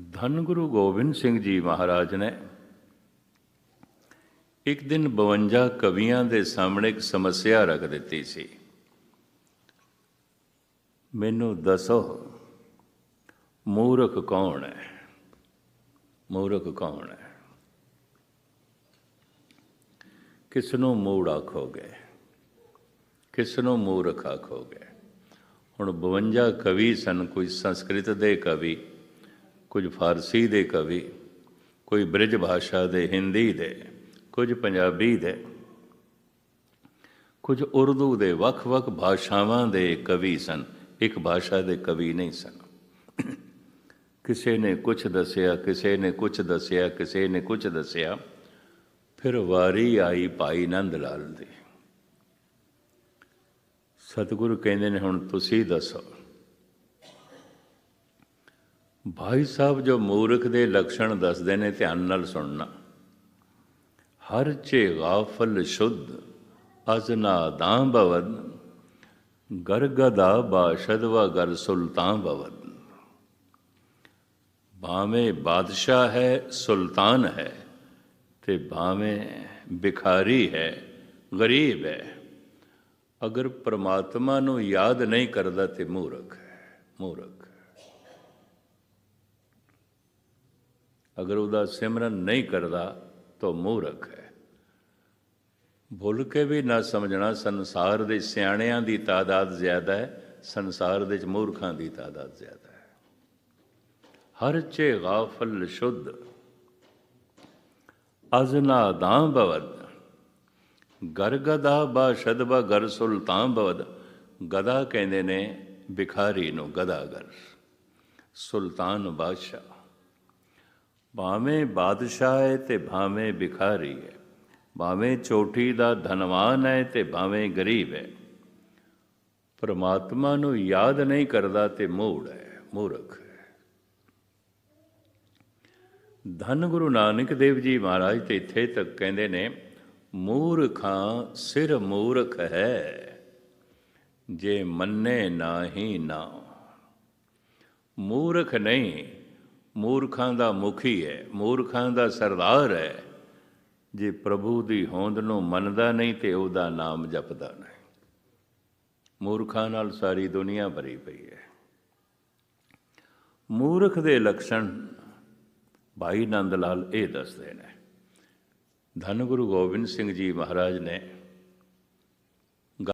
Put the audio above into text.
ਧੰਨ ਗੁਰੂ ਗੋਬਿੰਦ ਸਿੰਘ ਜੀ ਮਹਾਰਾਜ ਨੇ ਇੱਕ ਦਿਨ 52 ਕਵੀਆਂ ਦੇ ਸਾਹਮਣੇ ਇੱਕ ਸਮੱਸਿਆ ਰੱਖ ਦਿੱਤੀ ਸੀ। ਮੈਨੂੰ ਦੱਸੋ, ਮੂਰਖ ਕੌਣ ਹੈ? ਮੂਰਖ ਕੌਣ ਹੈ? ਕਿਸ ਨੂੰ ਮੂੜ ਆਖੋਗੇ? ਕਿਸ ਨੂੰ ਮੂਰਖ ਆਖੋਗੇ? ਹੁਣ 52 ਕਵੀ ਸਨ, ਕੋਈ ਸੰਸਕ੍ਰਿਤ ਦੇ ਕਵੀ ਕੁਝ ਫਾਰਸੀ ਦੇ ਕਵੀ, ਕੋਈ ਬ੍ਰਿਜ ਭਾਸ਼ਾ ਦੇ ਹਿੰਦੀ ਦੇ, ਕੁਝ ਪੰਜਾਬੀ ਦੇ, ਕੁਝ ਉਰਦੂ ਦੇ ਵੱਖ-ਵੱਖ ਭਾਸ਼ਾਵਾਂ ਦੇ ਕਵੀ ਸਨ। ਇੱਕ ਭਾਸ਼ਾ ਦੇ ਕਵੀ ਨਹੀਂ ਸਨ। ਕਿਸੇ ਨੇ ਕੁਝ ਦੱਸਿਆ, ਕਿਸੇ ਨੇ ਕੁਝ ਦੱਸਿਆ, ਕਿਸੇ ਨੇ ਕੁਝ ਦੱਸਿਆ, ਫਿਰ ਵਾਰੀ ਆਈ ਭਾਈ ਨੰਦ ਲਾਲ ਦੀ। ਸਤਿਗੁਰੂ ਕਹਿੰਦੇ ਨੇ, ਹੁਣ ਤੁਸੀਂ ਦੱਸੋ ਭਾਈ ਸਾਹਿਬ ਜੋ ਮੂਰਖ ਦੇ ਲੱਛਣ ਦੱਸਦੇ ਨੇ ਧਿਆਨ ਨਾਲ ਸੁਣਨਾ। ਹਰ ਚੇ ਗਾਫਲ ਸ਼ੁੱਧ ਅਜ਼ਨਾ ਦਾਂ ਬਵਦ ਗਰਗਦਾ ਬਾਸ਼ਦ ਵ ਗਰ ਸੁਲਤਾਨ ਬਵਦ ਭਾਵੇਂ ਬਾਦਸ਼ਾਹ ਹੈ, ਸੁਲਤਾਨ ਹੈ, ਤੇ ਭਾਵੇਂ ਭਿਖਾਰੀ ਹੈ, ਗਰੀਬ ਹੈ। ਅਗਰ ਪ੍ਰਮਾਤਮਾ ਨੂੰ ਯਾਦ ਨਹੀਂ ਕਰਦਾ ਤੇ ਮੂਰਖ ਹੈ, ਮੂਰਖ। ਅਗਰ ਉਹਦਾ ਸਿਮਰਨ ਨਹੀਂ ਕਰਦਾ ਤਾਂ ਮੂਰਖ ਹੈ। ਭੁੱਲ ਕੇ ਵੀ ਨਾ ਸਮਝਣਾ ਸੰਸਾਰ ਦੇ ਸਿਆਣਿਆਂ ਦੀ ਤਾਦਾਦ ਜ਼ਿਆਦਾ ਹੈ, ਸੰਸਾਰ ਦੇ ਮੂਰਖਾਂ ਦੀ ਤਾਦਾਦ ਜ਼ਿਆਦਾ ਹੈ। ਹਰ ਚੇ ਗਾਫਲ ਸ਼ੁੱਧ ਅਜ਼ਨਾ ਦਾਂ ਬਵਦ ਗਰਗਦਾ ਬਾ ਸ਼ਦਬਾ ਗਰ ਸੁਲਤਾਨ ਬਵਦ ਗਦਾ ਕਹਿੰਦੇ ਨੇ ਬਿਖਾਰੀ ਨੂੰ ਗਦਾਗਰ ਸੁਲਤਾਨ ਬਾਦਸ਼ਾਹ। ਭਾਵੇਂ ਬਾਦਸ਼ਾਹ ਹੈ ਤੇ ਭਾਵੇਂ ਭਿਖਾਰੀ ਹੈ, ਭਾਵੇਂ ਚੋਟੀ ਦਾ ਧਨਵਾਨ ਹੈ ਤੇ ਭਾਵੇਂ ਗਰੀਬ ਹੈ। ਪਰਮਾਤਮਾ ਨੂੰ ਯਾਦ ਨਹੀਂ ਕਰਦਾ ਤੇ ਮੂੜ ਹੈ, ਮੂਰਖ ਹੈ। ਧੰਨ ਗੁਰੂ ਨਾਨਕ ਦੇਵ ਜੀ ਮਹਾਰਾਜ ਤੇ ਇੱਥੇ ਤੱਕ ਕਹਿੰਦੇ ਨੇ, ਮੂਰਖਾਂ ਸਿਰ ਮੂਰਖ ਹੈ, ਜੇ ਮੰਨੇ ਨਾਹੀ ਨਾ। ਮੂਰਖ ਨਹੀਂ ਮੂਰਖਾਂ ਦਾ ਮੁਖੀ ਹੈ, ਮੂਰਖਾਂ ਦਾ ਸਰਦਾਰ ਹੈ। ਜੇ ਪ੍ਰਭੂ ਦੀ ਹੋਂਦ ਨੂੰ ਮੰਨਦਾ ਨਹੀਂ ਤੇ ਉਹਦਾ ਨਾਮ ਜਪਦਾ ਨਹੀਂ। ਮੂਰਖਾਂ ਨਾਲ ਸਾਰੀ ਦੁਨੀਆ ਭਰੀ ਪਈ ਹੈ। ਮੂਰਖ ਦੇ ਲੱਛਣ ਭਾਈ ਨੰਦ ਲਾਲ ਇਹ ਦੱਸਦੇ ਨੇ। ਧੰਨ ਗੁਰੂ ਗੋਬਿੰਦ ਸਿੰਘ ਜੀ ਮਹਾਰਾਜ ਨੇ